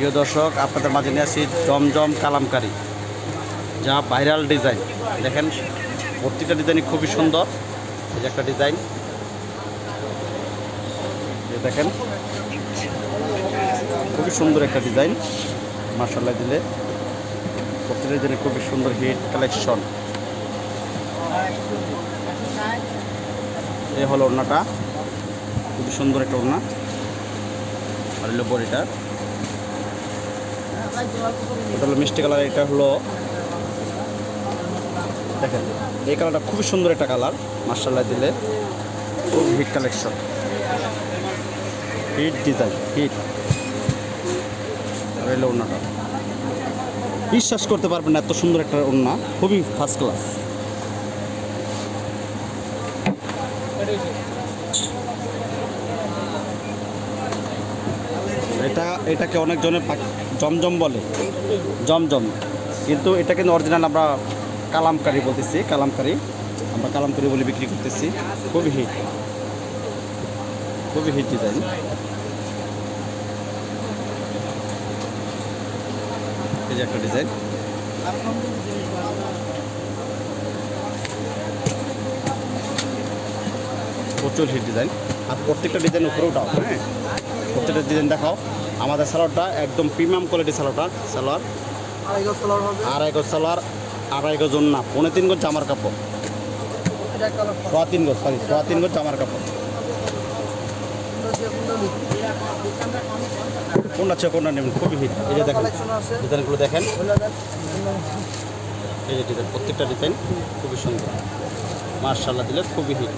প্রিয় দর্শক, আপনাদের মাঝে নিয়ে আসি জমজম কালামকারি, যা ভাইরাল ডিজাইন। দেখেন প্রত্যেকটা ডিজাইনই খুবই সুন্দর। এই যে একটা ডিজাইন। দেখেন, খুবই সুন্দর একটা ডিজাইন মার্শাল্লাহ দিলে। প্রত্যেকটা ডিজাইনে খুবই সুন্দর হিট কালেকশন। এ হলো ওড়নাটা। খুবই সুন্দর একটা ওড়না। আর হলো বডিটা। এটা হলো মিষ্টি কালার এটা হলো, দেখেন, এই কালারটা খুবই সুন্দর একটা কালার মার্শাল্লাহ দিলে। Hit collection. Hit design, hit. আর হলো ওড়নাটা। বিশ্বাস করতে পারবেন না, এত সুন্দর একটা ওড়না, খুবই ফার্স্ট ক্লাস এটা, এটাকে অনেকজনে জমজম বলে। জমজম। কিন্তু এটা কিন্তু অরিজিনাল আমরা কালামকারি বলতেছি, কালামকারি। আমরা কালামকারি বলে বিক্রি করতেছি। খুবই হিট খুবই হিট ডিজাইন এই যে একটা ডিজাইন প্রচুর হিট ডিজাইন আর প্রত্যেকটা ডিজাইন উপরে উঠাও হ্যাঁ? প্রত্যেকটা ডিজাইন দেখাও। আমাদের সালোয়ারটা একদম প্রিমিয়াম কোয়ালিটি সালোয়ারটা সালোয়ার। আড়াই গজ হবে। আড়াই গজ না পৌনে তিন গজ জামার কাপড়। সোয়া তিন গজ সরি সোয়া তিন গজ জামার কাপড়। কোনটা আছে কোনটা নেবেন? খুবই হিট এই যে দেখেন ডিজাইনগুলো দেখেন। এই যে ডিজাইন প্রত্যেকটা ডিজাইন খুবই সুন্দর। মার্শাল্লাহ দিলে খুবই হিট